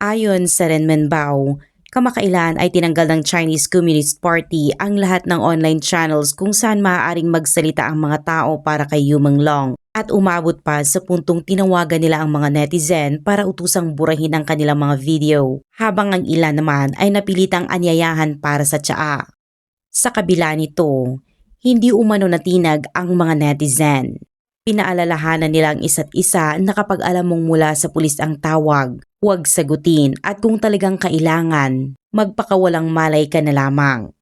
Ayon sa Renminbao, kamakailan ay tinanggal ng Chinese Communist Party ang lahat ng online channels kung saan maaaring magsalita ang mga tao para kay Yu Long at umabot pa sa puntong tinawagan nila ang mga netizen para utusang burahin ang kanilang mga video habang ang ilan naman ay napilitang anyayahan para sa tsaa. Sa kabila nito, hindi umano natinag ang mga netizen. Pinaalalahanan nila ang isa't isa na kapag alam mong mula sa pulis ang tawag, huwag sagutin at kung talagang kailangan, magpakawalang malay ka na lamang.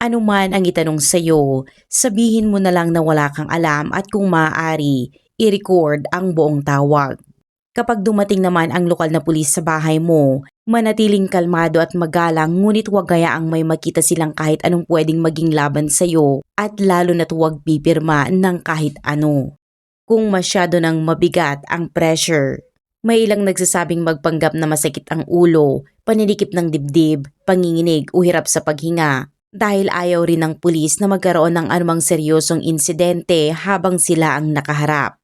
Ano man ang itanong sa'yo, sabihin mo na lang na wala kang alam at kung maaari, i-record ang buong tawag. Kapag dumating naman ang lokal na pulis sa bahay mo, manatiling kalmado at magalang ngunit huwag gayaang may makita silang kahit anong pwedeng maging laban sa'yo at lalo na't huwag pipirma ng kahit ano. Kung masyado nang mabigat ang pressure, may ilang nagsasabing magpanggap na masakit ang ulo, paninikip ng dibdib, panginginig o hirap sa paghinga dahil ayaw rin ng pulis na magkaroon ng anumang seryosong insidente habang sila ang nakaharap.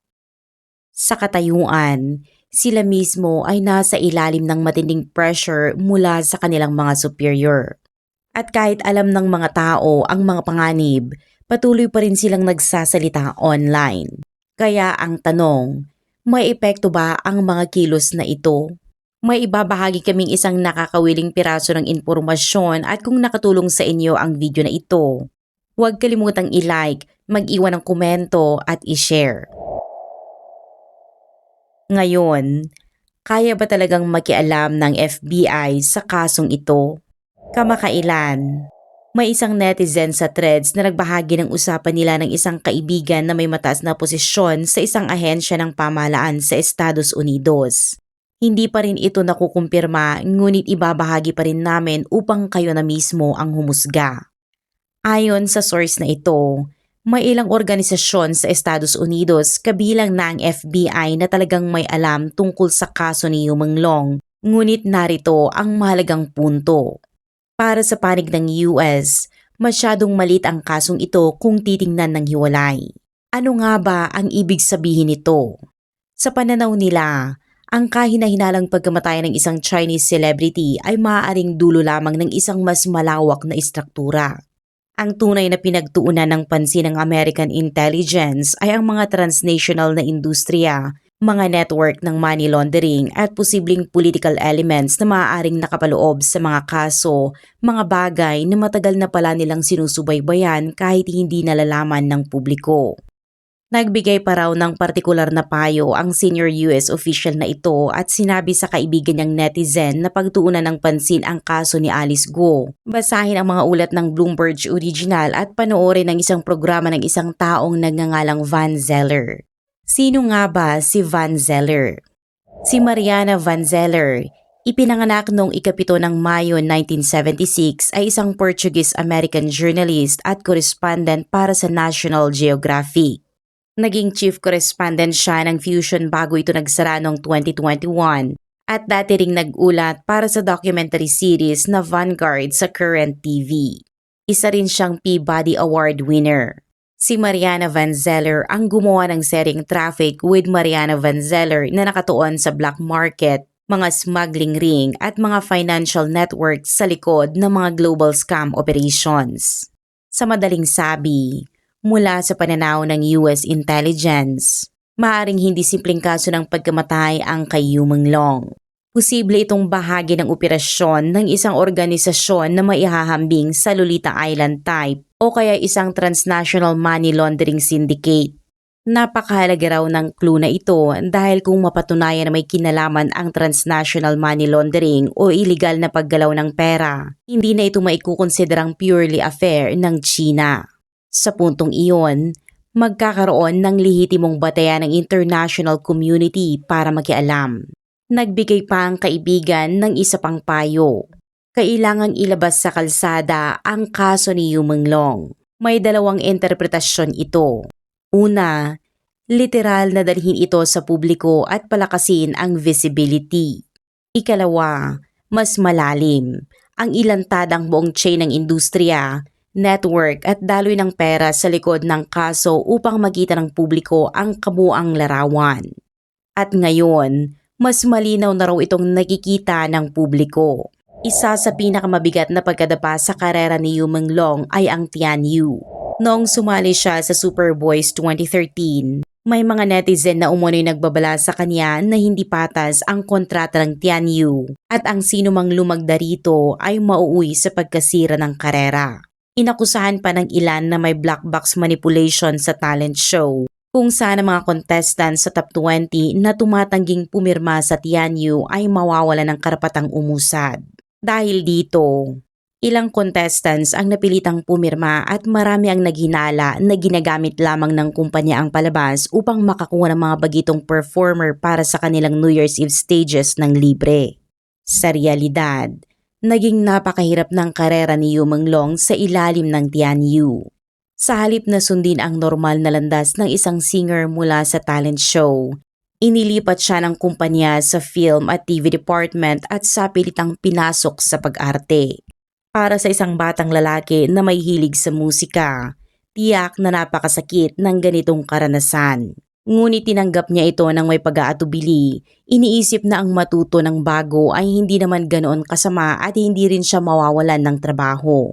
Sa katayuan, sila mismo ay nasa ilalim ng matinding pressure mula sa kanilang mga superior. At kahit alam ng mga tao ang mga panganib, patuloy pa rin silang nagsasalita online. Kaya ang tanong, may epekto ba ang mga kilos na ito? May ibabahagi kaming isang nakakawiling piraso ng impormasyon at kung nakatulong sa inyo ang video na ito, huwag kalimutang i-like, mag-iwan ng komento at i-share. Ngayon, kaya ba talagang makialam ng FBI sa kasong ito? Kamakailan, may isang netizen sa threads na nagbahagi ng usapan nila ng isang kaibigan na may mataas na posisyon sa isang ahensya ng pamahalaan sa Estados Unidos. Hindi pa rin ito nakukumpirma ngunit ibabahagi pa rin namin upang kayo na mismo ang humusga. Ayon sa source na ito, may ilang organisasyon sa Estados Unidos kabilang na ang FBI na talagang may alam tungkol sa kaso ni Humeng Long, ngunit narito ang mahalagang punto. Para sa panig ng US, masyadong malit ang kasong ito kung titingnan ng hiwalay. Ano nga ba ang ibig sabihin nito? Sa pananaw nila, ang kahina-hinalang pagkamatay ng isang Chinese celebrity ay maaaring dulo lamang ng isang mas malawak na istruktura. Ang tunay na pinagtuunan ng pansin ng American intelligence ay ang mga transnational na industriya mga network ng money laundering at posibleng political elements na maaaring nakapaloob sa mga kaso, mga bagay na matagal na pala nilang sinusubaybayan kahit hindi nalalaman ng publiko. Nagbigay pa raw ng partikular na payo ang senior US official na ito at sinabi sa kaibigan niyang netizen na pagtuunan ng pansin ang kaso ni Alice Go. Basahin ang mga ulat ng Bloomberg Original at panoorin ang isang programa ng isang taong nagngangalang Van Zeller. Sino nga ba si Van Zeller? Si Mariana Van Zeller, ipinanganak noong ikapito ng Mayo 1976 ay isang Portuguese-American journalist at correspondent para sa National Geographic. Naging chief correspondent siya ng Fusion bago ito nagsara noong 2021 at dati ring nag-ulat para sa documentary series na Vanguard sa Current TV. Isa rin siyang Peabody Award winner. Si Mariana Van Zeller ang gumawa ng sering Traffic with Mariana Van Zeller na nakatuon sa black market, mga smuggling ring at mga financial networks sa likod ng mga global scam operations. Sa madaling sabi, mula sa pananaw ng US intelligence, maaring hindi simpleng kaso ng pagkamatay ang kay Yumeng Long. Posible itong bahagi ng operasyon ng isang organisasyon na maihahambing sa Lolita Island type o kaya isang transnational money laundering syndicate. Napakahalaga raw ng clue na ito dahil kung mapatunayan na may kinalaman ang transnational money laundering o illegal na paggalaw ng pera, hindi na ito maikukonsiderang purely affair ng China. Sa puntong iyon, magkakaroon ng lehitimong batayan ng international community para makialam. Nagbigay pa ang kaibigan ng isa pang payo. Kailangang ilabas sa kalsada ang kaso ni Yumeng Long. May dalawang interpretasyon ito. Una, literal na dalhin ito sa publiko at palakasin ang visibility. Ikalawa, mas malalim, ang ilantadang buong chain ng industriya, network at daloy ng pera sa likod ng kaso upang makita ng publiko ang kabuang larawan. At ngayon, mas malinaw na raw itong nakikita ng publiko. Isa sa pinakamabigat na pagkadapa sa karera ni Yu Long ay ang Tian Yu. Noong sumali siya sa Super Boys 2013, may mga netizen na umunoy nagbabala sa kanya na hindi patas ang kontrata ng Tian Yu at ang sino mang lumagda rito ay mauuwi sa pagkasira ng karera. Inakusahan pa ng ilan na may black box manipulation sa talent show kung saan ang mga contestants sa top 20 na tumatangging pumirma sa Tian Yu ay mawawala ng karapatang umusad. Dahil dito, ilang contestants ang napilitang pumirma at marami ang naghinala na ginagamit lamang ng kumpanya ang palabas upang makakuha ng mga bagitong performer para sa kanilang New Year's Eve stages ng libre. Sa realidad, naging napakahirap ng karera ni Yu Long sa ilalim ng Tian Yu. Sa halip na sundin ang normal na landas ng isang singer mula sa talent show, inilipat siya ng kumpanya sa film at TV department at sa pilitang pinasok sa pag-arte. Para sa isang batang lalaki na may hilig sa musika, tiyak na napakasakit ng ganitong karanasan. Ngunit tinanggap niya ito ng may pag-aatubili. Iniisip na ang matuto ng bago ay hindi naman ganoon kasama at hindi rin siya mawawalan ng trabaho.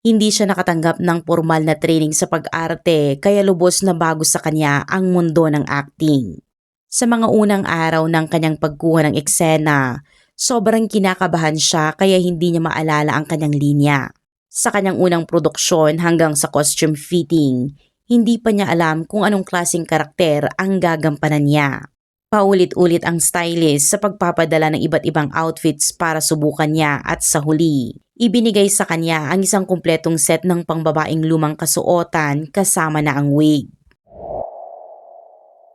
Hindi siya nakatanggap ng formal na training sa pag-arte kaya lubos na bago sa kanya ang mundo ng acting. Sa mga unang araw ng kanyang pagkuha ng eksena, sobrang kinakabahan siya kaya hindi niya maalala ang kanyang linya. Sa kanyang unang produksyon hanggang sa costume fitting, hindi pa niya alam kung anong klaseng karakter ang gagampanan niya. Paulit-ulit ang stylist sa pagpapadala ng iba't ibang outfits para subukan niya at sa huli, ibinigay sa kanya ang isang kumpletong set ng pangbabaing lumang kasuotan kasama na ang wig.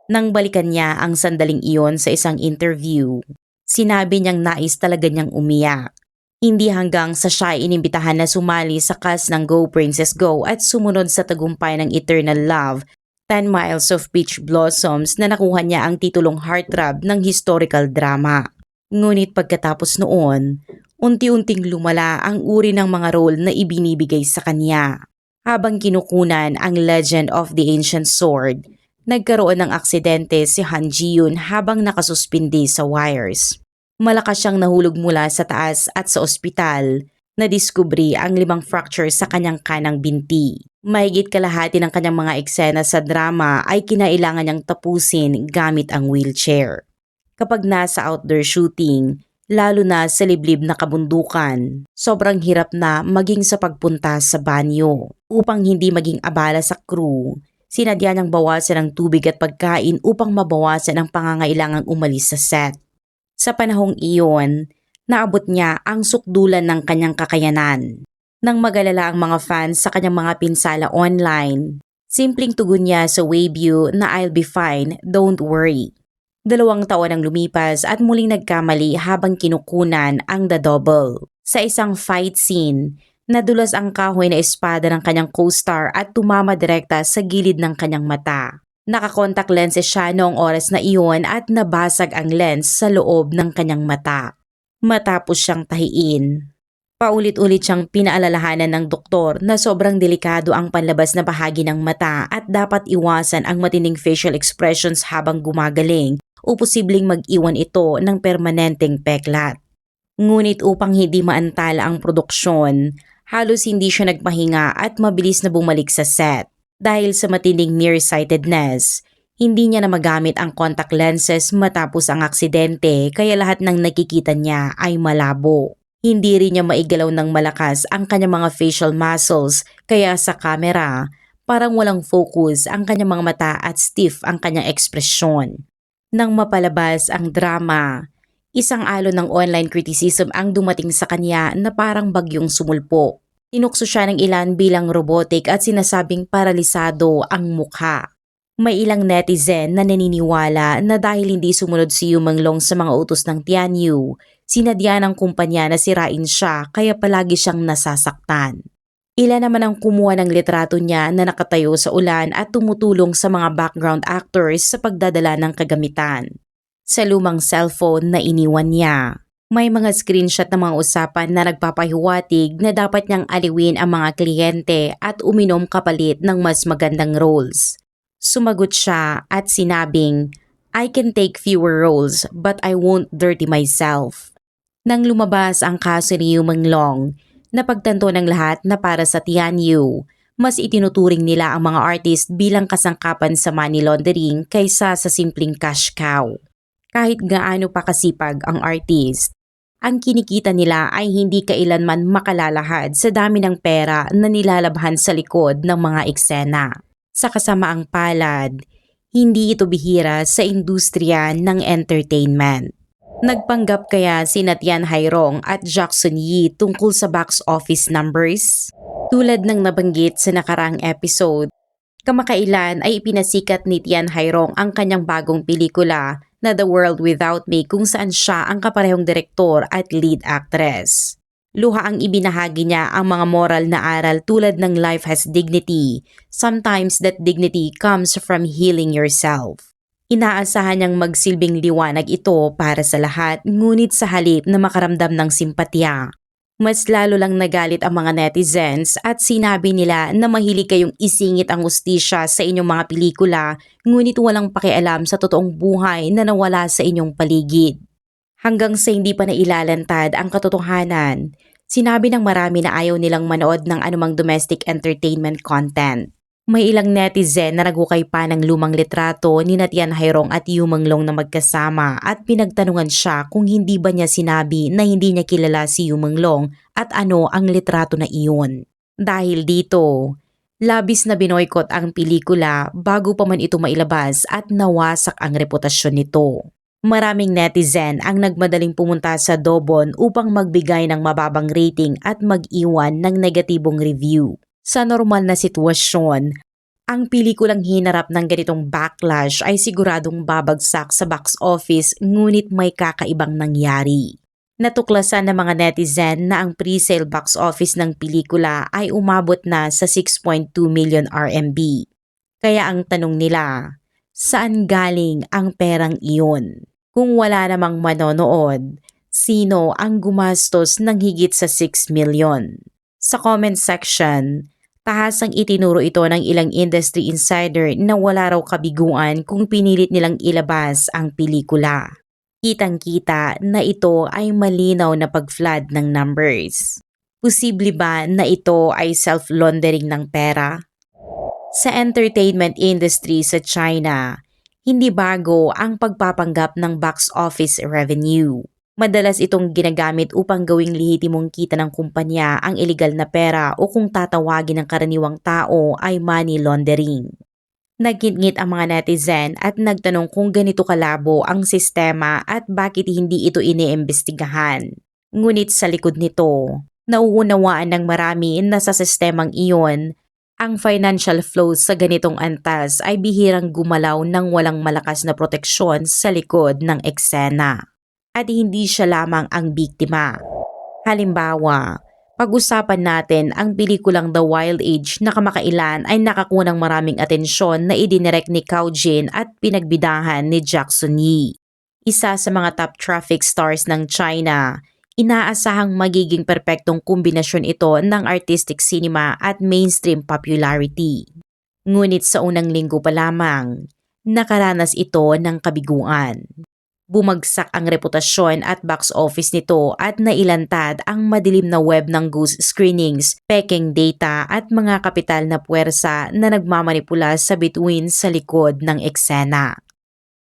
Nang balikan niya ang sandaling iyon sa isang interview, sinabi niyang nais talaga niyang umiyak. Hindi hanggang sa siya inimbitahan na sumali sa cast ng Go Princess Go at sumunod sa tagumpay ng Eternal Love 10 Miles of Peach Blossoms na nakuha niya ang titulong heartthrob ng historical drama. Ngunit pagkatapos noon, unti-unting lumala ang uri ng mga role na ibinibigay sa kanya. Habang kinukunan ang Legend of the Ancient Sword, nagkaroon ng aksidente si Han Ji-yoon habang nakasuspindi sa wires. Malakas siyang nahulog mula sa taas at sa ospital nadiskubre ang limang fracture sa kanyang kanang binti. Mahigit kalahati ng kanyang mga eksena sa drama ay kinailangan niyang tapusin gamit ang wheelchair. Kapag nasa outdoor shooting, lalo na sa liblib na kabundukan, sobrang hirap na maging sa pagpunta sa banyo. Upang hindi maging abala sa crew, sinadya niyang bawasan ang tubig at pagkain upang mabawasan ang pangangailangang umalis sa set. Sa panahong iyon, naabot niya ang sukdulan ng kanyang kakayanan. Nang magalala ang mga fans sa kanyang mga pinsala online, simpleng tugon niya sa Weibo na I'll be fine, don't worry. Dalawang taon ang lumipas at muling nagkamali habang kinukunan ang The Double. Sa isang fight scene, nadulas ang kahoy na espada ng kanyang co-star at tumama direkta sa gilid ng kanyang mata. Nakakontak lenses siya noong oras na iyon at nabasag ang lens sa loob ng kanyang mata matapos siyang tahiin. Paulit-ulit siyang pinaalalahanan ng doktor na sobrang delikado ang panlabas na bahagi ng mata at dapat iwasan ang matinding facial expressions habang gumagaling o posibleng mag-iwan ito ng permanenteng peklat. Ngunit upang hindi maantala ang produksyon, halos hindi siya nagpahinga at mabilis na bumalik sa set. Dahil sa matinding nearsightedness, hindi niya na magamit ang contact lenses matapos ang aksidente kaya lahat ng nakikita niya ay malabo. Hindi rin niya maigalaw ng malakas ang kanyang mga facial muscles kaya sa camera parang walang focus ang kanyang mga mata at stiff ang kanyang ekspresyon. Nang mapalabas ang drama, isang alon ng online criticism ang dumating sa kanya na parang bagyong sumulpo. Tinukso siya ng ilan bilang robotic at sinasabing paralisado ang mukha. May ilang netizen na naniniwala na dahil hindi sumunod si Yu Manglong sa mga utos ng Tianyu, sinadya ng kumpanya na sirain siya kaya palagi siyang nasasaktan. Ilan naman ang kumuha ng litrato niya na nakatayo sa ulan at tumutulong sa mga background actors sa pagdadala ng kagamitan. Sa lumang cellphone na iniwan niya, may mga screenshot ng mga usapan na nagpapahiwatig na dapat niyang aliwin ang mga kliyente at uminom kapalit ng mas magandang roles. Sumagot siya at sinabing, I can take fewer roles but I won't dirty myself. Nang lumabas ang kaso ni Yu Long, napagtanto ng lahat na para sa Tian Yu, mas itinuturing nila ang mga artist bilang kasangkapan sa money laundering kaysa sa simpleng cash cow. Kahit gaano pa kasipag ang artist, ang kinikita nila ay hindi kailanman makalalahad sa dami ng pera na nilalabhan sa likod ng mga eksena. Sa kasamaang palad, hindi ito bihira sa industriya ng entertainment. Nagpanggap kaya si Natian Hairong at Jackson Yee tungkol sa box office numbers? Tulad ng nabanggit sa nakarang episode, kamakailan ay ipinasikat ni Tian Hairong ang kanyang bagong pelikula na The World Without Me kung saan siya ang kaparehong direktor at lead actress. Luha ang ibinahagi niya ang mga moral na aral tulad ng life has dignity. Sometimes that dignity comes from healing yourself. Inaasahan niyang magsilbing liwanag ito para sa lahat ngunit sa halip na makaramdam ng simpatya. Mas lalo lang nagalit ang mga netizens at sinabi nila na mahilig kayong isingit ang ustisya sa inyong mga pelikula ngunit walang pakialam sa totoong buhay na nawala sa inyong paligid. Hanggang sa hindi pa nailalantad ang katotohanan, sinabi ng marami na ayaw nilang manood ng anumang domestic entertainment content. May ilang netizen na nagukay pa ng lumang litrato ni Natian Hayrong at Yumanglong na magkasama at pinagtanungan siya kung hindi ba niya sinabi na hindi niya kilala si Yumanglong at ano ang litrato na iyon. Dahil dito, labis na binoykot ang pelikula bago pa man ito mailabas at nawasak ang reputasyon nito. Maraming netizen ang nagmadaling pumunta sa Dobon upang magbigay ng mababang rating at mag-iwan ng negatibong review. Sa normal na sitwasyon, ang pelikulang hinarap ng ganitong backlash ay siguradong babagsak sa box office ngunit may kakaibang nangyari. Natuklasan ng mga netizen na ang pre-sale box office ng pelikula ay umabot na sa 6.2 million RMB. Kaya ang tanong nila, saan galing ang perang iyon? Kung wala namang manonood, sino ang gumastos ng higit sa 6 million? Sa comment section, Tahasang itinuro ito ng ilang industry insider na wala raw kabiguan kung pinilit nilang ilabas ang pelikula. Kitang-kita na ito ay malinaw na pag-flood ng numbers. Posible ba na ito ay self-laundering ng pera? Sa entertainment industry sa China, hindi bago ang pagpapanggap ng box office revenue. Madalas itong ginagamit upang gawing lehitimong kita ng kumpanya ang ilegal na pera o kung tatawagin ng karaniwang tao ay money laundering. Nagingit ang mga netizen at nagtanong kung ganito kalabo ang sistema at bakit hindi ito iniimbestigahan. Ngunit sa likod nito, nauunawaan ng marami na sa sistemang iyon, ang financial flows sa ganitong antas ay bihirang gumalaw ng walang malakas na proteksyon sa likod ng eksena at hindi siya lamang ang biktima. Halimbawa, pag-usapan natin ang pelikulang The Wild Age na kamakailan ay nakakunang maraming atensyon na idinirect ni Kao Jin at pinagbidahan ni Jackson Yee. Isa sa mga top traffic stars ng China, inaasahang magiging perpektong kombinasyon ito ng artistic cinema at mainstream popularity. Ngunit sa unang linggo pa lamang, nakaranas ito ng kabiguan. Bumagsak ang reputasyon at box office nito at nailantad ang madilim na web ng goose screenings, peking data at mga kapital na puwersa na nagmamanipula sa bituin sa likod ng eksena.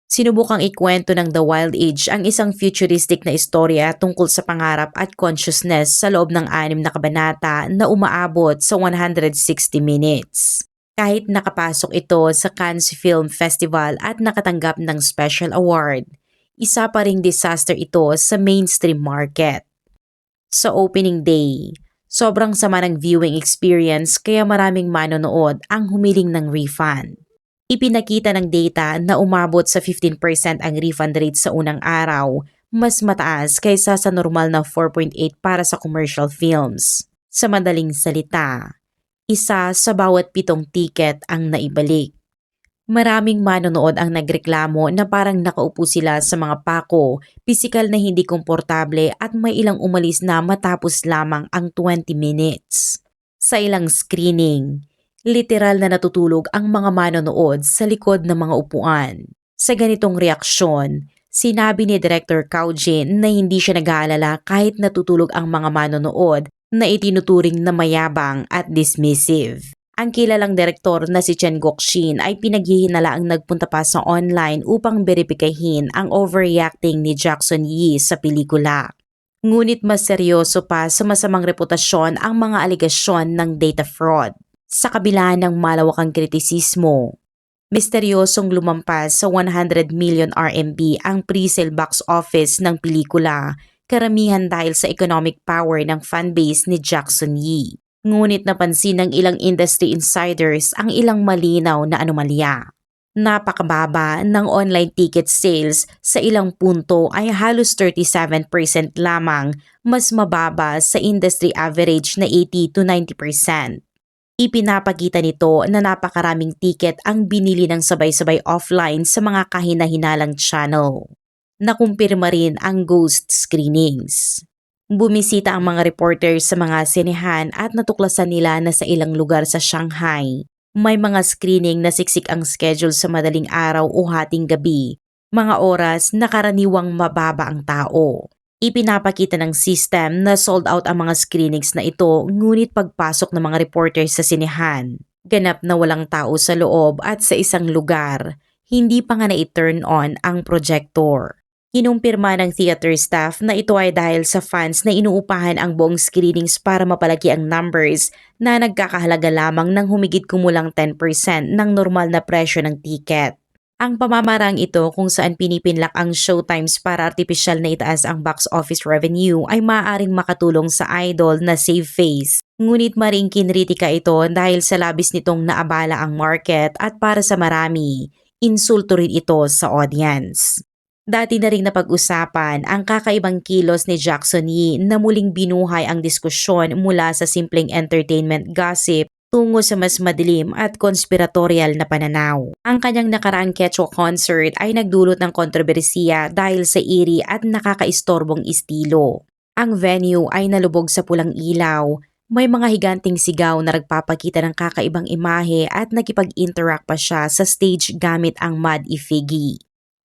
Sinubukang ikwento ng The Wild Age ang isang futuristic na istorya tungkol sa pangarap at consciousness sa loob ng anim na kabanata na umaabot sa 160 minutes. Kahit nakapasok ito sa Cannes Film Festival at nakatanggap ng special award, isa pa ring disaster ito sa mainstream market. Sa opening day, sobrang sama ng viewing experience kaya maraming manonood ang humiling ng refund. Ipinakita ng data na umabot sa 15% ang refund rate sa unang araw, mas mataas kaysa sa normal na 4.8 para sa commercial films. Sa madaling salita, isa sa bawat pitong ticket ang naibalik. Maraming manonood ang nagreklamo na parang nakaupo sila sa mga pako, pisikal na hindi komportable at may ilang umalis na matapos lamang ang 20 minutes. Sa ilang screening, literal na natutulog ang mga manonood sa likod ng mga upuan. Sa ganitong reaksyon, sinabi ni Director Cao Jin na hindi siya nag-aalala kahit natutulog ang mga manonood na itinuturing na mayabang at dismissive. Ang kilalang direktor na si Chen Gokshin ay pinaghihinala ang nagpunta pa sa online upang beripikahin ang overreacting ni Jackson Yee sa pelikula. Ngunit mas seryoso pa sa masamang reputasyon ang mga aligasyon ng data fraud. Sa kabila ng malawakang kritisismo, misteryosong lumampas sa 100 million RMB ang pre-sale box office ng pelikula, karamihan dahil sa economic power ng fanbase ni Jackson Yee. Ngunit napansin ng ilang industry insiders ang ilang malinaw na anomalya. Napakababa ng online ticket sales sa ilang punto ay halos 37% lamang, mas mababa sa industry average na 80 to 90%. Ipinapakita nito na napakaraming ticket ang binili ng sabay-sabay offline sa mga kahinahinalang channel. Nakumpirma rin ang ghost screenings. Bumisita ang mga reporters sa mga sinehan at natuklasan nila na sa ilang lugar sa Shanghai, may mga screening na siksik ang schedule sa madaling araw o hating gabi, mga oras na karaniwang mababa ang tao. Ipinapakita ng system na sold out ang mga screenings na ito ngunit pagpasok ng mga reporters sa sinehan, ganap na walang tao sa loob at sa isang lugar, hindi pa nga na-turn on ang projector. Kinumpirma ng theater staff na ito ay dahil sa fans na inuupahan ang buong screenings para mapalaki ang numbers na nagkakahalaga lamang ng humigit kumulang 10% ng normal na presyo ng ticket. Ang pamamarang ito kung saan pinipinlak ang showtimes para artificial na itaas ang box office revenue ay maaaring makatulong sa idol na save face. Ngunit maring kinritika ito dahil sa labis nitong naabala ang market at para sa marami, insulto rin ito sa audience. Dati na rin napag-usapan ang kakaibang kilos ni Jackson Yee na muling binuhay ang diskusyon mula sa simpleng entertainment gossip tungo sa mas madilim at konspiratorial na pananaw. Ang kanyang nakaraang Quechua concert ay nagdulot ng kontrobersiya dahil sa iri at nakakaistorbong estilo. Ang venue ay nalubog sa pulang ilaw, may mga higanting sigaw na nagpapakita ng kakaibang imahe at nakipag-interact pa siya sa stage gamit ang mud ifigi.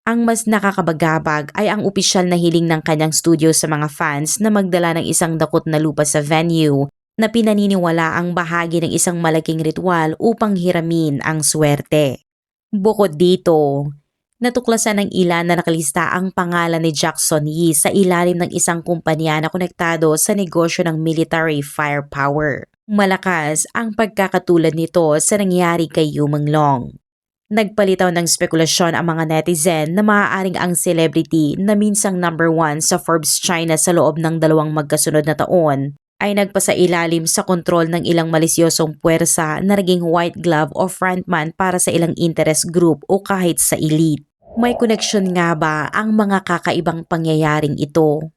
Ang mas nakakabagabag ay ang opisyal na hiling ng kanyang studio sa mga fans na magdala ng isang dakot na lupa sa venue na pinaniniwala ang bahagi ng isang malaking ritual upang hiramin ang swerte. Bukod dito, natuklasan ng ilan na nakalista ang pangalan ni Jackson Yee sa ilalim ng isang kumpanya na konektado sa negosyo ng military firepower. Malakas ang pagkakatulad nito sa nangyari kay Yu Long. Nagpalitaw ng spekulasyon ang mga netizen na maaaring ang celebrity na minsang number one sa Forbes China sa loob ng dalawang magkasunod na taon ay nagpasailalim sa kontrol ng ilang malisyosong puwersa na naging white glove o frontman para sa ilang interest group o kahit sa elite. May koneksyon nga ba ang mga kakaibang pangyayaring ito?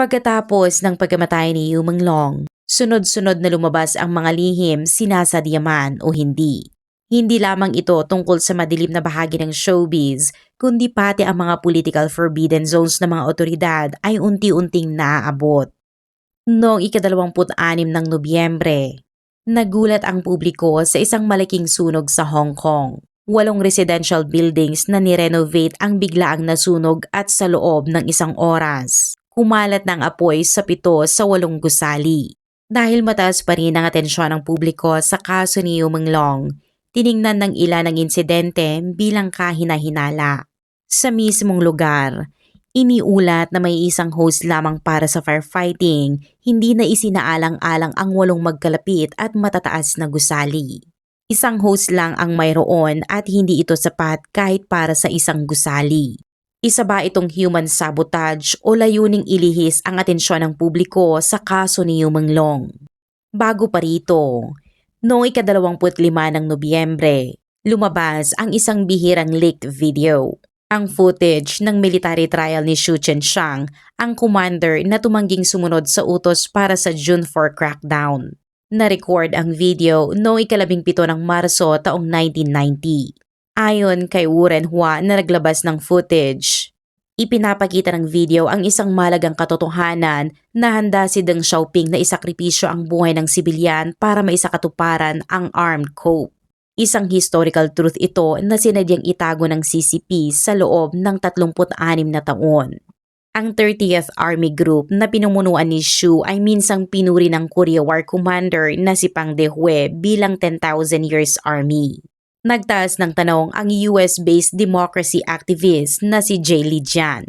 Pagkatapos ng pagkamatay ni Yu Long, sunod-sunod na lumabas ang mga lihim sinasadyaman o hindi. Hindi lamang ito tungkol sa madilim na bahagi ng showbiz, kundi pati ang mga political forbidden zones ng mga otoridad ay unti-unting naaabot. Noong ikadalawamput-anim ng Nobyembre, nagulat ang publiko sa isang malaking sunog sa Hong Kong. Walong residential buildings na nirenovate ang biglaang nasunog at sa loob ng isang oras. Kumalat ng apoy sa pito sa walong gusali. Dahil mataas pa rin ang atensyon ng publiko sa kaso ni Yu Long, tiningnan ng ilan ang insidente bilang kahina-hinala. Sa mismong lugar, Iniulat na may isang host lamang para sa firefighting, hindi na isinaalang-alang ang walong magkalapit at matataas na gusali. Isang host lang ang mayroon at hindi ito sapat kahit para sa isang gusali. Isa ba itong human sabotage o layuning ilihis ang atensyon ng publiko sa kaso ni Long? Bago pa rito, noong ikadalawamput lima ng Nobyembre, lumabas ang isang bihirang leaked video ang footage ng military trial ni Xu Chenxiang, ang commander na tumangging sumunod sa utos para sa June 4 crackdown. Na-record ang video noong ikalabing pito ng Marso taong 1990. Ayon kay Warren Hua na naglabas ng footage, ipinapakita ng video ang isang malagang katotohanan na handa si Deng Xiaoping na isakripisyo ang buhay ng sibilyan para maisakatuparan ang armed coup. Isang historical truth ito na sinadyang itago ng CCP sa loob ng 36 na taon. Ang 30th Army Group na pinumunuan ni Shu ay minsang pinuri ng Korea War Commander na si Pang Dehue bilang 10,000 years army. Nagtaas ng tanong ang US-based democracy activist na si Jay Lee Jian.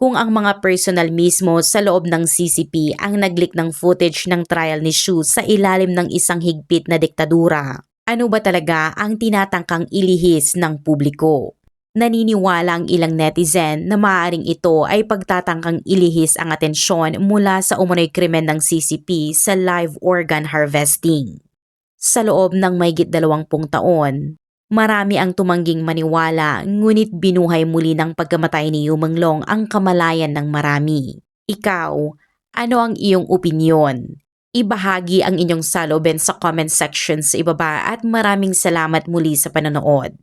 Kung ang mga personal mismo sa loob ng CCP ang naglik ng footage ng trial ni Shu sa ilalim ng isang higpit na diktadura, ano ba talaga ang tinatangkang ilihis ng publiko? Naniniwala ang ilang netizen na maaaring ito ay pagtatangkang ilihis ang atensyon mula sa umunoy krimen ng CCP sa live organ harvesting. Sa loob ng mayigit dalawampung taon, marami ang tumangging maniwala ngunit binuhay muli ng pagkamatay ni Yumanglong ang kamalayan ng marami. Ikaw, ano ang iyong opinyon? Ibahagi ang inyong saloben sa comment section sa ibaba at maraming salamat muli sa panonood.